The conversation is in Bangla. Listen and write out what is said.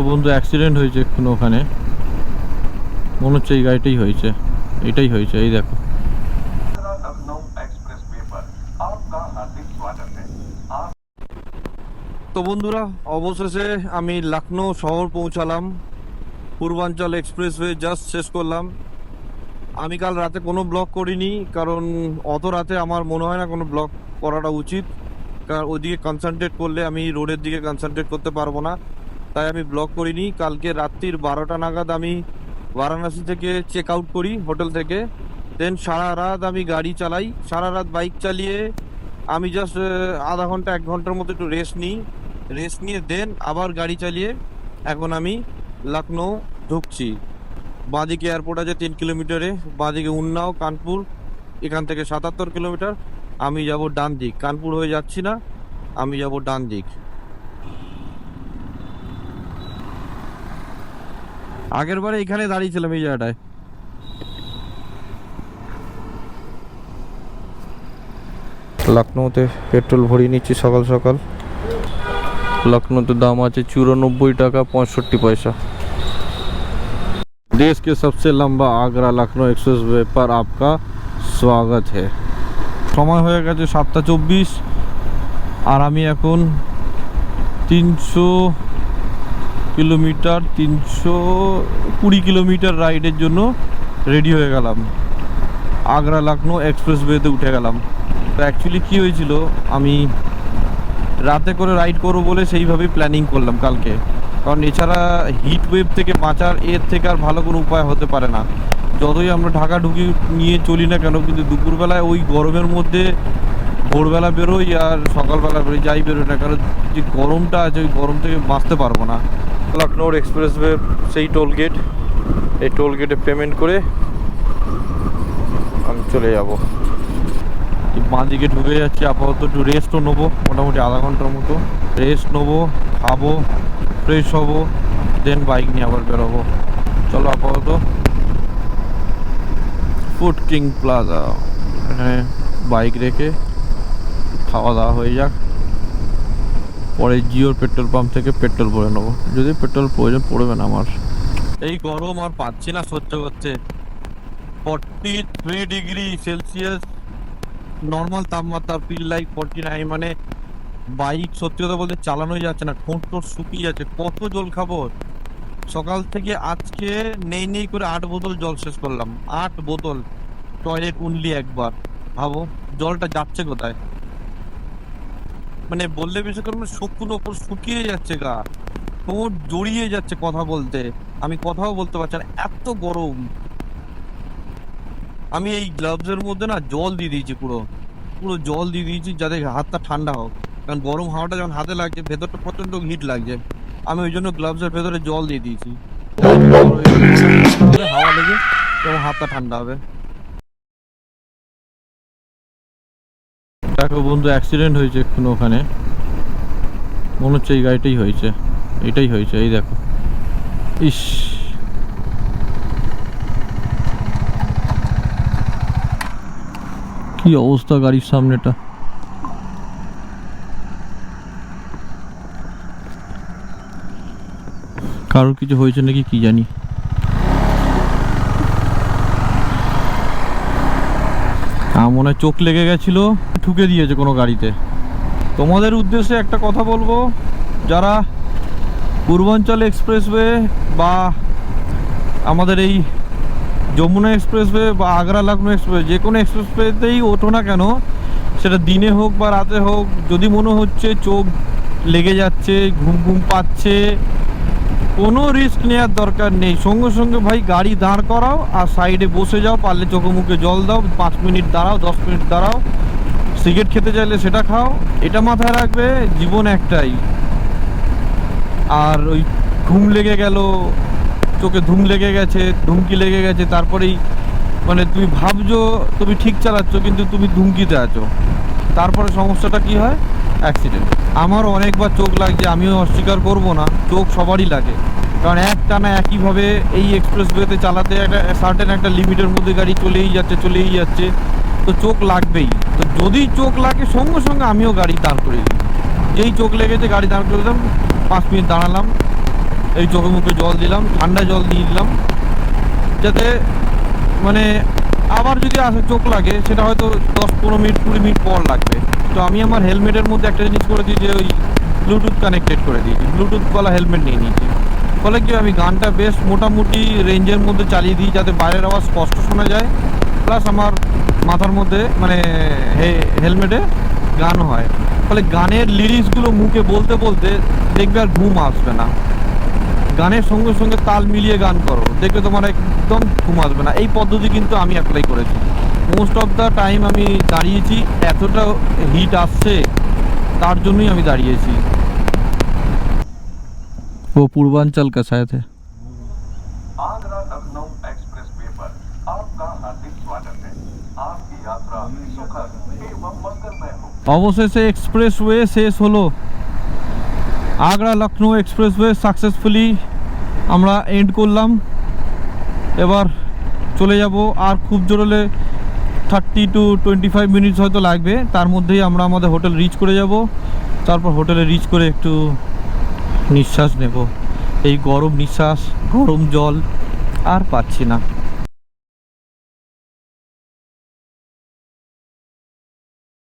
দেখো বন্ধু অ্যাক্সিডেন্ট হয়েছে এক্ষুনি ওখানে। মনে হচ্ছে এই গাড়িটাই হয়েছে। এটাই হয়েছে, এই দেখো। তো বন্ধুরা, অবশেষে আমি লখনৌ শহর পৌঁছালাম। পূর্বাঞ্চল এক্সপ্রেসওয়ে জাস্ট শেষ করলাম। আমি কাল রাতে কোনো ব্লক করিনি, কারণ অত রাতে আমার মনে হয় না কোনো ব্লক করাটা উচিত। কারণ ওইদিকে কনসেন্ট্রেট করলে আমি রোডের দিকে কনসেন্ট্রেট করতে পারব না। তাই আমি ব্লগ করিনি। কালকে রাত্রির বারোটা নাগাদ আমি বারাণসী থেকে চেক আউট করি হোটেল থেকে। দেন সারা রাত আমি গাড়ি চালাই। সারা রাত বাইক চালিয়ে আমি জাস্ট আধা ঘণ্টা, এক ঘণ্টার মতো একটু রেস্ট নিই। রেস্ট নিয়ে দেন আবার গাড়ি চালিয়ে এখন আমি লখনৌ ঢুকছি। বাঁদিকে এয়ারপোর্ট আছে তিন কিলোমিটারে বাঁদিকে উন্নাও, কানপুর, এখান থেকে সাতাত্তর কিলোমিটার আমি যাব ডান দিক। কানপুর হয়ে যাচ্ছি না, আমি যাব ডান দিক। আগের বারে এখানে দাঁড়িয়েছিলাম এই জায়গাটায় লখনৌতে পেট্রোল ভরিয়ে নিচ্ছি সকাল সকাল लखनऊ दाम আছে চুরানব্বই টাকা পঁয়ষট্টি পয়সা देश के सबसे लंबा आगरा लखनऊ एक्सप्रेस वे पर आपका स्वागत है সময় হয়ে গেছে সাতটা চব্বিশ আর আমি এখন তিনশো কিলোমিটার তিনশো কুড়ি কিলোমিটার রাইডের জন্য রেডি হয়ে গেলাম। আগ্রা লখনৌ এক্সপ্রেস ওয়েতে উঠে গেলাম। তো অ্যাকচুয়ালি কী হয়েছিল, আমি রাতে করে রাইড করব বলে সেইভাবেই প্ল্যানিং করলাম কালকে। কারণ এছাড়া হিট ওয়েভ থেকে বাঁচার, এর থেকে আর ভালো কোনো উপায় হতে পারে না। যতই আমরা ঢাকা ঢুকি নিয়ে চলি না কেন, কিন্তু দুপুরবেলায় ওই গরমের মধ্যে ভোরবেলা বেরোই আর সকালবেলা বেরোই, যাই বেরোই না কারণ যে গরমটা আছে ওই গরম থেকে বাঁচতে পারব না। লখনৌর এক্সপ্রেসওয়ে সেই টোল গেট এই টোল গেটে পেমেন্ট করে আমি চলে যাব। বাঁ দিকে ঢুকে যাচ্ছি, আপাতত একটু রেস্টও নেব, মোটামুটি আধা ঘণ্টার মতো। রেস্ট নেব, খাব ফ্রেশ হব দেন বাইক নিয়ে আবার বেরোবো। চলো আপাতত। ফুড কিং প্লাজা এখানে বাইক রেখে খাওয়া দাওয়া হয়ে যাক। পরে জিওর পেট্রোল পাম্প থেকে পেট্রোল ভরে নেব। যদি পেট্রোল প্রয়োজন পড়বে না আমার। এই গরম আর পাচ্ছি না, সহ্য করতে। Forty three degree Celsius normal তাপমাত্রা ফিল লাইক ফর্টি নাইন মানে বাইক সত্যি কথা বলতে চালানোই যাচ্ছে না, ঠোঁট টোট শুকিয়ে যাচ্ছে। কত জল খাব? সকাল থেকে আজকে নেই নেই করে আট বোতল জল শেষ করলাম। আট বোতল। টয়লেট উনলি একবার। ভাবো, জলটা যাচ্ছে কোথায়? মানে বললে বেশি করে মানে শুকনো ওপর শুকিয়ে যাচ্ছে গা। ঠোঁট জড়িয়ে যাচ্ছে কথা বলতে। আমি কথাও বলতে পারছি না এত গরম। আমি এই গ্লাভসের মধ্যে না জল দিয়ে দিয়েছি পুরো। পুরো জল দিয়ে দিয়েছি যাতে হাতটা ঠান্ডা হোক। কারণ গরম হাওয়াটা যখন হাতে লাগছে ভেতরটা প্রচণ্ড হিট লাগছে। আমি ওই জন্য গ্লাভসের ভেতরে জল দিয়ে দিয়েছি। হাওয়া লেগে এবং হাতটা ঠান্ডা হবে। দেখো বন্ধু অ্যাক্সিডেন্ট হয়েছে এক্ষুনি ওখানে। মনে হচ্ছে এই গাড়িটাই হয়েছে। এটাই হয়েছে, এই দেখো। ইস। কি অবস্থা গাড়ির সামনেটা? কারোর কিছু হয়েছে নাকি কি জানি। মনে চোখ লেগে গেছিল, ঠুকে দিয়েছে কোনো গাড়িতে। তোমাদের উদ্দেশ্যে একটা কথা বলব, যারা পূর্বাঞ্চল এক্সপ্রেসওয়ে বা আমাদের এই যমুনা এক্সপ্রেসওয়ে বা আগ্রা লখনৌ এক্সপ্রেস যে কোনো এক্সপ্রেসওয়েতেই ওঠো না কেন, সেটা দিনে হোক বা রাতে হোক, যদি মনে হচ্ছে চোখ লেগে যাচ্ছে, ঘুম ঘুম পাচ্ছে কোনো রিস্ক নেওয়ার দরকার নেই। সঙ্গে সঙ্গে ভাই গাড়ি দাঁড় করাও আর সাইডে বসে যাও, পারলে চোখে মুখে জল দাও, পাঁচ মিনিট দাঁড়াও, দশ মিনিট দাঁড়াও। সিগারেট খেতে চাইলে সেটা খাও, এটা মাথায় রাখবে, জীবন একটাই। আর ওই ঘুম লেগে গেল, চোখে ধুম লেগে গেছে, ধুমকি লেগে গেছে, তারপরেই মানে তুমি ভাবছ, তুমি ঠিক চালাচ্ছ, কিন্তু তুমি ধুমকিতে আছো। তারপরে সমস্যাটা কি হয়? অ্যাক্সিডেন্ট আমার অনেকবার চোখ লাগছে আমিও অস্বীকার করব না, চোখ সবারই লাগে। কারণ এক টানা একইভাবে এই এক্সপ্রেসওয়েতে চালাতে একটা সার্টেন একটা লিমিটের মধ্যে গাড়ি চলেই যাচ্ছে চলেই যাচ্ছে, তো চোখ লাগবেই। তো যদি চোখ লাগে, সঙ্গে সঙ্গে আমিও গাড়ি দাঁড় করে দিই। যেই চোখ লেগেছে গাড়ি দাঁড় করে দিলাম, পাঁচ মিনিট দাঁড়ালাম, এই চোখে মুখে জল দিলাম, ঠান্ডা জল দিয়ে দিলাম, যাতে মানে আবার যদি আসে চোখ লাগে, সেটা হয়তো দশ, পনেরো মিনিট, কুড়ি মিনিট পর লাগবে। তো আমি আমার হেলমেটের মধ্যে একটা জিনিস করে দিই যে ওই ব্লুটুথ কানেক্টেড করে দিয়েছি ব্লুটুথওয়ালা হেলমেট নিয়ে নিয়েছি ফলে কি আমি গানটা বেশ মোটামুটি রেঞ্জের মধ্যে চালিয়ে দিই, যাতে বাইরের আওয়াজ স্পষ্ট শোনা যায়। প্লাস আমার মাথার মধ্যে মানে হেলমেটে গান হয়। ফলে গানের লিরিক্সগুলো মুখে বলতে বলতে দেখবে আর ঘুম আসবে না। গানের সঙ্গে সঙ্গে তাল মিলিয়ে গান করো দেখবে তোমার একদম ঘুম আসবে না এই পদ্ধতি কিন্তু আমি অ্যাপ্লাই করেছি মোস্ট অফ দ্য টাইম আমি দাঁড়িয়েছি এতটা হিট আসছে তার জন্যই আমি দাঁড়িয়েছি ও পূর্বাঞ্চল কা শায়দ है आगरा लखनऊ एक्सप्रेस वे पर आपका हार्दिक स्वागत है आपकी यात्रा सुखद एवं मंगलमय हो অবশেষে এক্সপ্রেসওয়ে শেষ হলো আগ্রা লখনৌ এক্সপ্রেসওয়ে সাকসেসফুলি আমরা এন্ড করলাম। এবার চলে যাব, আর খুব জোর হলে thirty two twenty five minutes হয়তো লাগবে। তার মধ্যেই আমরা আমাদের হোটেল রিচ করে যাব। তারপর হোটেলে রিচ করে একটু নিঃশ্বাস নেব। এই গরম নিঃশ্বাস, গরম জল, আর পাচ্ছি না।